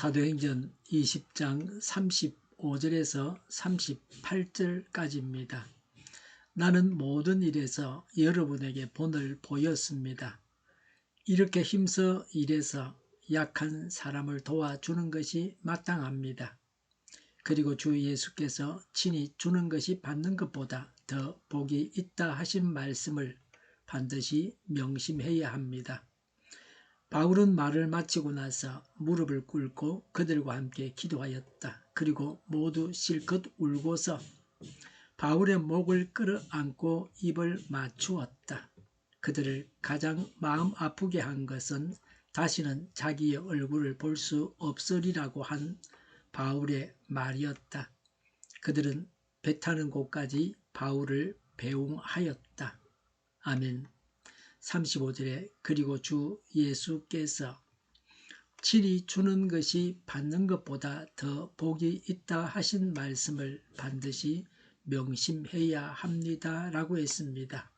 사도행전 20장 35절에서 38절까지입니다. 나는 모든 일에서 여러분에게 본을 보였습니다. 이렇게 힘써 일해서 약한 사람을 도와주는 것이 마땅합니다. 그리고 주 예수께서 친히 주는 것이 받는 것보다 더 복이 있다 하신 말씀을 반드시 명심해야 합니다. 바울은 말을 마치고 나서 무릎을 꿇고 그들과 함께 기도하였다. 그리고 모두 실컷 울고서 바울의 목을 끌어안고 입을 맞추었다. 그들을 가장 마음 아프게 한 것은 다시는 자기의 얼굴을 볼 수 없으리라고 한 바울의 말이었다. 그들은 배 타는 곳까지 바울을 배웅하였다. 아멘. 35절에 그리고 주 예수께서 친히 주는 것이 받는 것보다 더 복이 있다 하신 말씀을 반드시 명심해야 합니다. 라고 했습니다.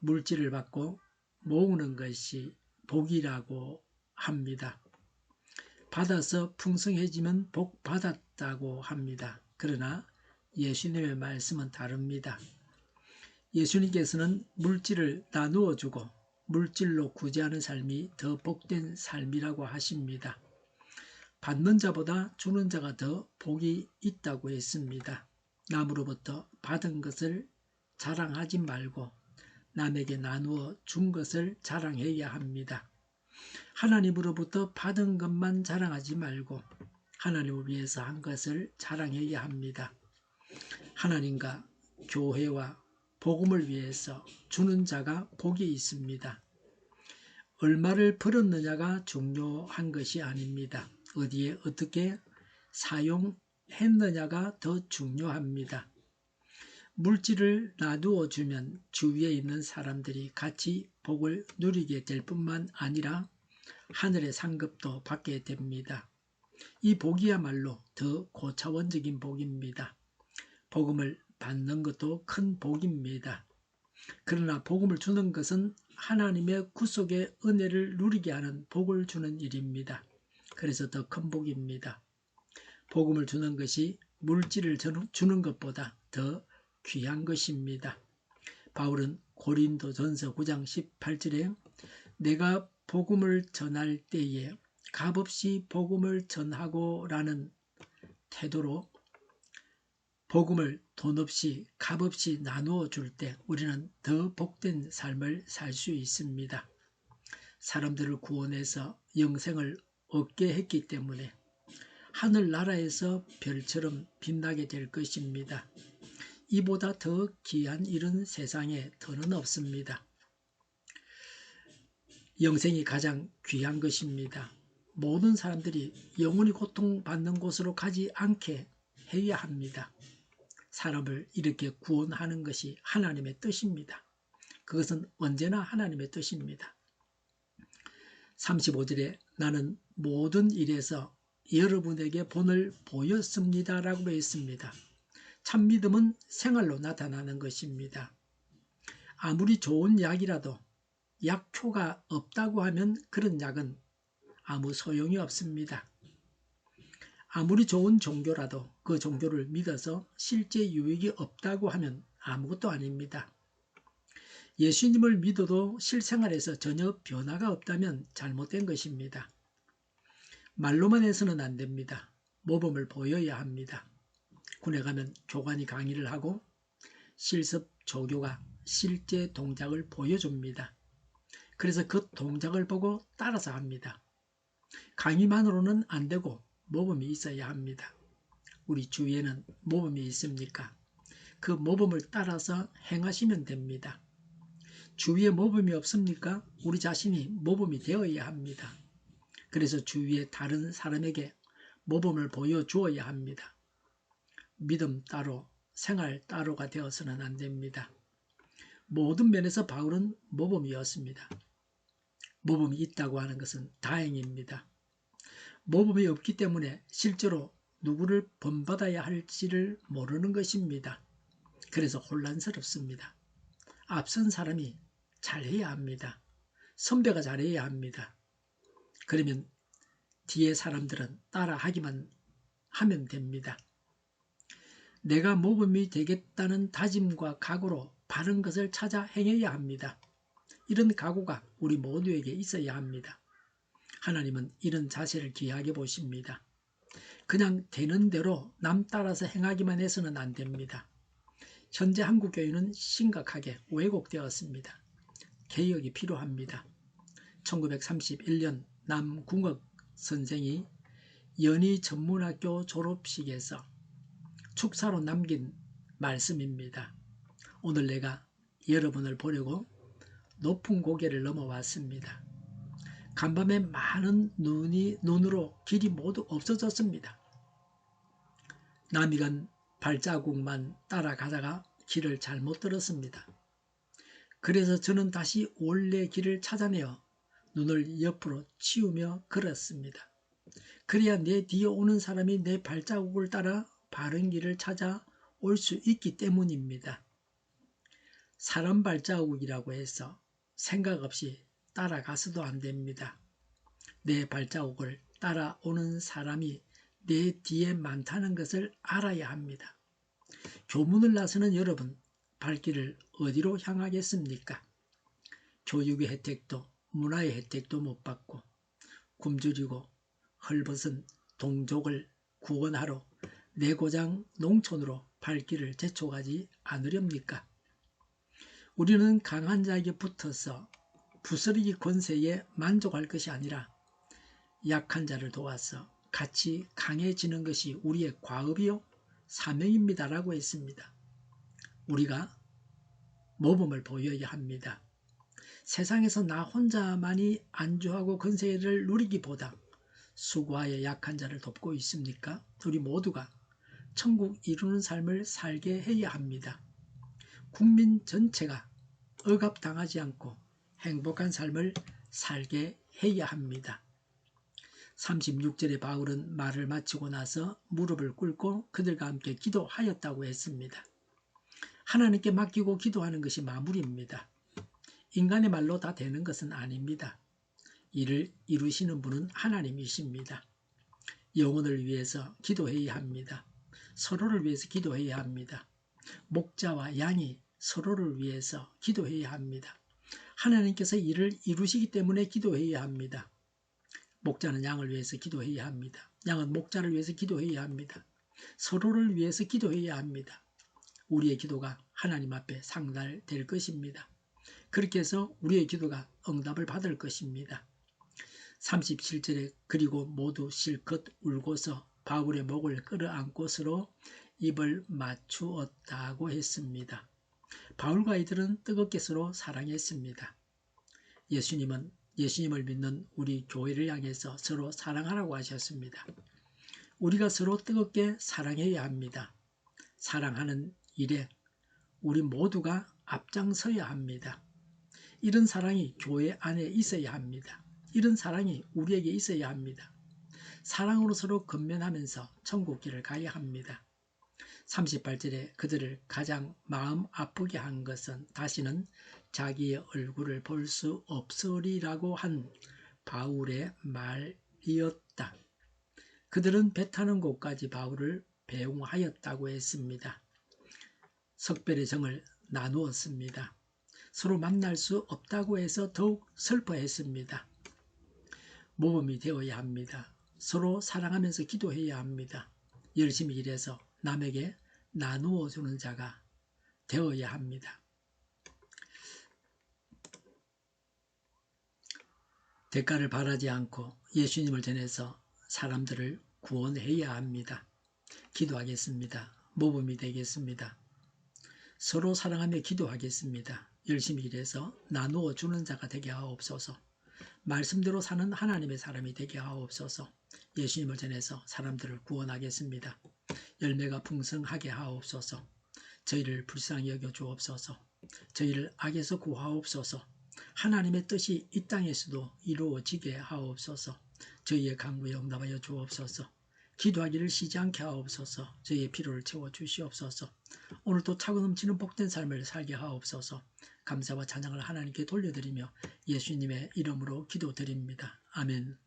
물질을 받고 모으는 것이 복이라고 합니다. 받아서 풍성해지면 복 받았다고 합니다. 그러나 예수님의 말씀은 다릅니다. 예수님께서는 물질을 나누어 주고 물질로 구제하는 삶이 더 복된 삶이라고 하십니다. 받는 자보다 주는 자가 더 복이 있다고 했습니다. 남으로부터 받은 것을 자랑하지 말고 남에게 나누어 준 것을 자랑해야 합니다. 하나님으로부터 받은 것만 자랑하지 말고 하나님을 위해서 한 것을 자랑해야 합니다. 하나님과 교회와 복음을 위해서 주는 자가 복이 있습니다. 얼마를 벌었느냐가 중요한 것이 아닙니다. 어디에 어떻게 사용했느냐가 더 중요합니다. 물질을 놔두어 주면 주위에 있는 사람들이 같이 복을 누리게 될 뿐만 아니라 하늘의 상급도 받게 됩니다. 이 복이야말로 더 고차원적인 복입니다. 복음을 받는 것도 큰 복입니다. 그러나 복음을 주는 것은 하나님의 구속의 은혜를 누리게 하는 복을 주는 일입니다. 그래서 더 큰 복입니다. 복음을 주는 것이 물질을 주는 것보다 더 귀한 것입니다. 바울은 고린도 전서 9장 18절에 내가 복음을 전할 때에 값없이 복음을 전하고 라는 태도로 복음을 돈 없이 값 없이 나누어 줄 때 우리는 더 복된 삶을 살 수 있습니다. 사람들을 구원해서 영생을 얻게 했기 때문에 하늘나라에서 별처럼 빛나게 될 것입니다. 이보다 더 귀한 일은 세상에 더는 없습니다. 영생이 가장 귀한 것입니다. 모든 사람들이 영원히 고통받는 곳으로 가지 않게 해야 합니다. 사람을 이렇게 구원하는 것이 하나님의 뜻입니다. 그것은 언제나 하나님의 뜻입니다. 35절에 나는 모든 일에서 여러분에게 본을 보였습니다. 라고 했습니다. 참 믿음은 생활로 나타나는 것입니다. 아무리 좋은 약이라도 약효가 없다고 하면 그런 약은 아무 소용이 없습니다. 아무리 좋은 종교라도 그 종교를 믿어서 실제 유익이 없다고 하면 아무것도 아닙니다. 예수님을 믿어도 실생활에서 전혀 변화가 없다면 잘못된 것입니다. 말로만 해서는 안 됩니다. 모범을 보여야 합니다. 군에 가면 교관이 강의를 하고 실습 조교가 실제 동작을 보여줍니다. 그래서 그 동작을 보고 따라서 합니다. 강의만으로는 안 되고 모범이 있어야 합니다. 우리 주위에는 모범이 있습니까? 그 모범을 따라서 행하시면 됩니다. 주위에 모범이 없습니까? 우리 자신이 모범이 되어야 합니다. 그래서 주위에 다른 사람에게 모범을 보여주어야 합니다. 믿음 따로, 생활 따로가 되어서는 안 됩니다. 모든 면에서 바울은 모범이었습니다. 모범이 있다고 하는 것은 다행입니다. 모범이 없기 때문에 실제로 누구를 본받아야 할지를 모르는 것입니다. 그래서 혼란스럽습니다. 앞선 사람이 잘해야 합니다. 선배가 잘해야 합니다. 그러면 뒤에 사람들은 따라하기만 하면 됩니다. 내가 모범이 되겠다는 다짐과 각오로 바른 것을 찾아 행해야 합니다. 이런 각오가 우리 모두에게 있어야 합니다. 하나님은 이런 자세를 귀하게 보십니다. 그냥 되는 대로 남 따라서 행하기만 해서는 안 됩니다. 현재 한국 교회는 심각하게 왜곡되었습니다. 개혁이 필요합니다. 1931년 남궁업 선생이 연희 전문학교 졸업식에서 축사로 남긴 말씀입니다. 오늘 내가 여러분을 보려고 높은 고개를 넘어왔습니다. 간밤에 많은 눈이 눈으로 길이 모두 없어졌습니다. 남이간 발자국만 따라가다가 길을 잘못 들었습니다. 그래서 저는 다시 원래 길을 찾아내어 눈을 옆으로 치우며 걸었습니다. 그래야 내 뒤에 오는 사람이 내 발자국을 따라 바른 길을 찾아 올 수 있기 때문입니다. 사람 발자국이라고 해서 생각 없이 따라가서도 안 됩니다. 내 발자국을 따라오는 사람이 내 뒤에 많다는 것을 알아야 합니다. 교문을 나서는 여러분, 발길을 어디로 향하겠습니까? 교육의 혜택도 문화의 혜택도 못 받고 굶주리고 헐벗은 동족을 구원하러 내 고장 농촌으로 발길을 재촉하지 않으렵니까? 우리는 강한 자에게 붙어서 부스러기 권세에 만족할 것이 아니라 약한 자를 도와서 같이 강해지는 것이 우리의 과업이요 사명입니다라고 했습니다. 우리가 모범을 보여야 합니다. 세상에서 나 혼자만이 안주하고 권세를 누리기보다 수고하여 약한 자를 돕고 있습니까? 우리 모두가 천국 이루는 삶을 살게 해야 합니다. 국민 전체가 억압당하지 않고 행복한 삶을 살게 해야 합니다. 36절에 바울은 말을 마치고 나서 무릎을 꿇고 그들과 함께 기도하였다고 했습니다. 하나님께 맡기고 기도하는 것이 마무리입니다. 인간의 말로 다 되는 것은 아닙니다. 이를 이루시는 분은 하나님이십니다. 영혼을 위해서 기도해야 합니다. 서로를 위해서 기도해야 합니다. 목자와 양이 서로를 위해서 기도해야 합니다. 하나님께서 이를 이루시기 때문에 기도해야 합니다. 목자는 양을 위해서 기도해야 합니다. 양은 목자를 위해서 기도해야 합니다. 서로를 위해서 기도해야 합니다. 우리의 기도가 하나님 앞에 상달될 것입니다. 그렇게 해서 우리의 기도가 응답을 받을 것입니다. 37절에 그리고 모두 실컷 울고서 바울의 목을 끌어안고서로 입을 맞추었다고 했습니다. 바울과 이들은 뜨겁게 서로 사랑했습니다. 예수님은 예수님을 믿는 우리 교회를 향해서 서로 사랑하라고 하셨습니다. 우리가 서로 뜨겁게 사랑해야 합니다. 사랑하는 일에 우리 모두가 앞장서야 합니다. 이런 사랑이 교회 안에 있어야 합니다. 이런 사랑이 우리에게 있어야 합니다. 사랑으로 서로 건면하면서 천국길을 가야 합니다. 38절에 그들을 가장 마음 아프게 한 것은 다시는 자기의 얼굴을 볼 수 없으리라고 한 바울의 말이었다. 그들은 배 타는 곳까지 바울을 배웅하였다고 했습니다. 석별의 정을 나누었습니다. 서로 만날 수 없다고 해서 더욱 슬퍼했습니다. 모범이 되어야 합니다. 서로 사랑하면서 기도해야 합니다. 열심히 일해서 남에게 나누어 주는 자가 되어야 합니다. 대가를 바라지 않고 예수님을 전해서 사람들을 구원해야 합니다. 기도하겠습니다. 모범이 되겠습니다. 서로 사랑하며 기도하겠습니다. 열심히 일해서 나누어 주는 자가 되게 하옵소서. 말씀대로 사는 하나님의 사람이 되게 하옵소서. 예수님을 전해서 사람들을 구원하겠습니다. 열매가 풍성하게 하옵소서. 저희를 불쌍히 여겨 주옵소서. 저희를 악에서 구하옵소서. 하나님의 뜻이 이 땅에서도 이루어지게 하옵소서. 저희의 강구에 응답하여 주옵소서. 기도하기를 쉬지 않게 하옵소서. 저희의 필요를 채워 주시옵소서. 오늘도 차고 넘치는 복된 삶을 살게 하옵소서. 감사와 찬양을 하나님께 돌려드리며 예수님의 이름으로 기도드립니다. 아멘.